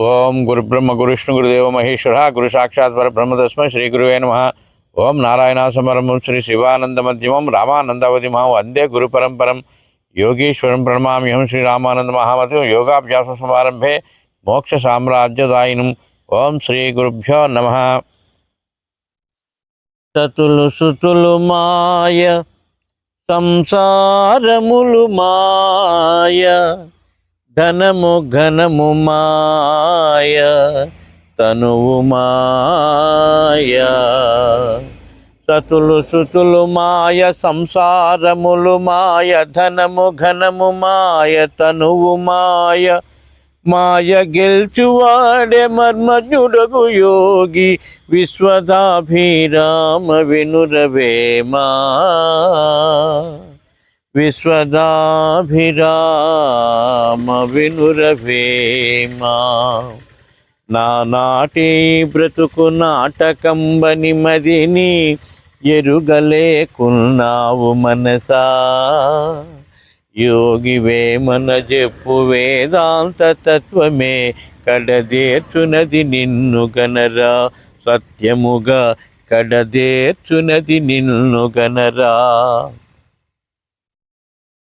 ఓం గురుబ్రహ్మ గురుష్ణు గురుదేవ మహేశ్వర గురు సాక్షాత్ పరబ్రహ్మ తస్మై శ్రీ గురువే నమ. ఓం నారాయణాసమరమం శ్రీ శివానంద మధ్యమం రామానందవదిమం వందే గురు పరంపరం. యోగీశ్వరం ప్రణమామ్యహం శ్రీరామానంద మహామతి యోగాభ్యాస సమారంభే మోక్ష సామ్రాజ్యదాయినం. ఓం శ్రీ గురుభ్యో నమ. సతులు సుతులు మాయ సంసారములు మాయ. ధనము ఘనము మాయ తనువు మాయ. సతులు సుతులు మాయ సంసారములు మాయ ధనము ఘనము మాయ తనువు మాయ. మాయ గెల్చువాడే మర్మజుడగు యోగి విశ్వదాభిరామ వినురవేమా విశ్వదాభిరామ వినురవేమ నానాటి బ్రతుకు నాటకంబని మదిని ఎరుగలేకున్నావు మనసా. యోగివే మన చెప్పు వేదాంత తత్వమే కడదేర్చునది నిన్ను గనరా. సత్యముగా కడదేర్చునది నిన్ను గనరా.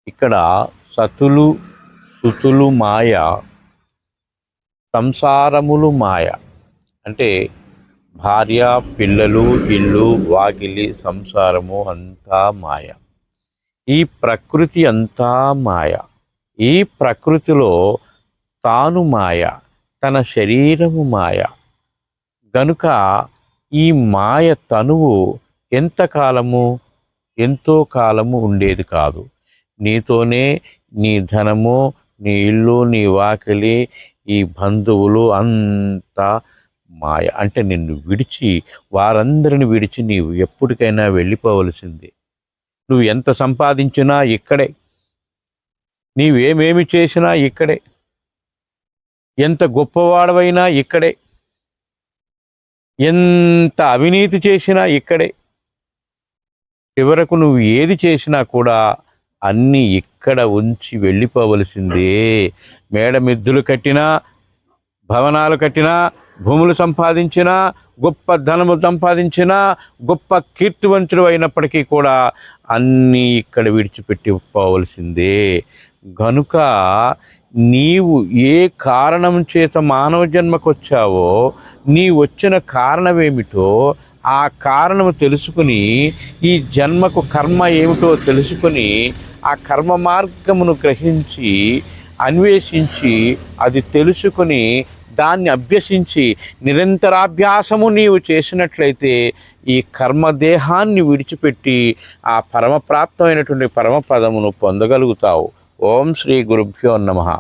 ఇక్కడ సతులు సుతులు మాయ సంసారములు మాయ. అంటే భార్య పిల్లలు ఇల్లు వాకిలి సంసారము అంతా మాయ. ఈ ప్రకృతి అంతా మాయ. ఈ ప్రకృతిలో తాను మాయ తన శరీరము మాయ. గనుక ఈ మాయ తనువు ఎంతకాలము? ఎంతో కాలము ఉండేది కాదు. నీతోనే నీ ధనము నీ ఇల్లు నీ వాకిలి ఈ బంధువులు అంతా మాయ. అంటే నిన్ను విడిచి వారందరిని విడిచి నీవు ఎప్పటికైనా వెళ్ళిపోవలసిందే. నువ్వు ఎంత సంపాదించినా ఇక్కడే. నీవేమేమి చేసినా ఇక్కడే. ఎంత గొప్పవాడవైనా ఇక్కడే. ఎంత అవినీతి చేసినా ఇక్కడే. చివరకు నువ్వు ఏది చేసినా కూడా అన్నీ ఇక్కడ ఉంచి వెళ్ళిపోవలసిందే. మేడమిద్దులు కట్టినా భవనాలు కట్టినా భూములు సంపాదించినా గొప్ప ధనము సంపాదించినా గొప్ప కీర్తివంతుడు అయినప్పటికీ కూడా అన్నీ ఇక్కడ విడిచిపెట్టి పోవలసిందే గనుక నీవు ఏ కారణం చేత మానవ జన్మకు వచ్చావో నీ వచ్చిన కారణమేమిటో ఆ కారణము తెలుసుకుని ఈ జన్మకు కర్మ ఏమిటో తెలుసుకుని ఆ కర్మ మార్గమును గ్రహించి అన్వేషించి అది తెలుసుకుని దాన్ని అభ్యసించి నిరంతరాభ్యాసము నీవు చేసినట్లయితే ఈ కర్మదేహాన్ని విడిచిపెట్టి ఆ పరమప్రాప్తమైనటువంటి పరమపదమును పొందగలుగుతావు. ఓం శ్రీ గురుభ్యో నమ.